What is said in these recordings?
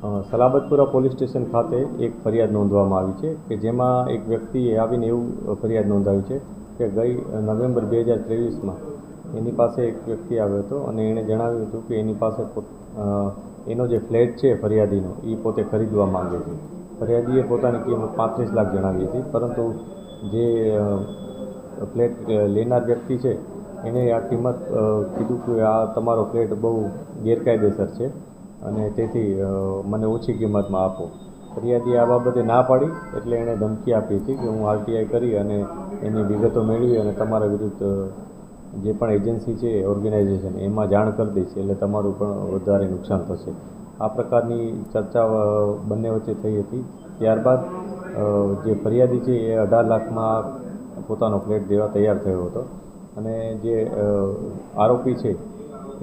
Salabatpura police station ખાતે એક ફરિયાદ નોંધવામાં આવી છે કે જેમાં એક વ્યક્તિએ આવીને એવું ફરિયાદ નોંધાવી છે કે ગઈ નવેમ્બર બે હજાર ત્રેવીસમાં એની પાસે એક વ્યક્તિ આવ્યો હતો અને એણે જણાવ્યું હતું કે એની પાસે એનો જે ફ્લેટ છે ફરિયાદીનો એ પોતે ખરીદવા માંગે છે. ફરિયાદીએ પોતાની કિંમત પાંત્રીસ લાખ જણાવી હતી, પરંતુ જે ફ્લેટ લેનાર વ્યક્તિ છે એણે આ કિંમત કીધું કે આ તમારો ફ્લેટ બહુ ગેરકાયદેસર છે. અને તેથી મને ઓછી કિંમતમાં આપો. ફરિયાદી આ બાબતે ના પાડી, એટલે એણે ધમકી આપી હતી કે હું આરટીઆઈ કરી અને એની વિગતો મેળવી અને તમારા વિરુદ્ધ જે પણ એજન્સી છે, ઓર્ગેનાઇઝેશન, એમાં જાણ કરી દઈશ, એટલે તમારું પણ વધારે નુકસાન થશે. આ પ્રકારની ચર્ચા બંને વચ્ચે થઈ હતી. ત્યારબાદ જે ફરિયાદી છે, એ અઢાર લાખમાં પોતાનો ફ્લેટ દેવા તૈયાર થયો હતો. અને જે આરોપી છે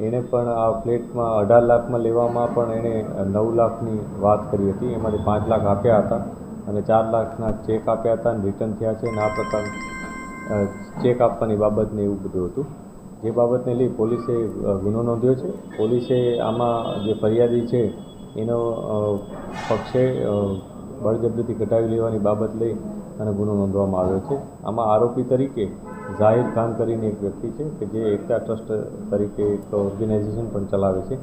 એણે પણ આ ફ્લેટમાં અઢાર લાખમાં લેવામાં પણ એણે નવ લાખની વાત કરી હતી. એમાંથી પાંચ લાખ આપ્યા હતા અને ચાર લાખના ચેક આપ્યા હતા અને રિટર્ન થયા છે અને આ પ્રકાર ચેક આપવાની બાબતને એવું બધું હતું. જે બાબતને લઈ પોલીસે ગુનો નોંધ્યો છે. પોલીસે આમાં જે ફરિયાદી છે એનો પક્ષે બળજબરીથી કઢાવી લેવાની બાબત લઈ અને ગુનો નોંધવામાં આવ્યો છે. આમાં આરોપી તરીકે ઝાહિર ખાન કરીને એક વ્યક્તિ છે કે જે એકતા ટ્રસ્ટ તરીકે એક ઓર્ગેનાઇઝેશન પણ ચલાવે છે.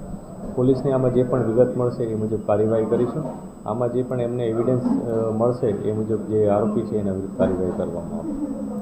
પોલીસને આમાં જે પણ વિગત મળશે એ મુજબ કાર્યવાહી કરીશું. આમાં જે પણ એમને એવિડન્સ મળશે એ મુજબ જે આરોપી છે એના વિરુદ્ધ કાર્યવાહી કરવામાં આવશે.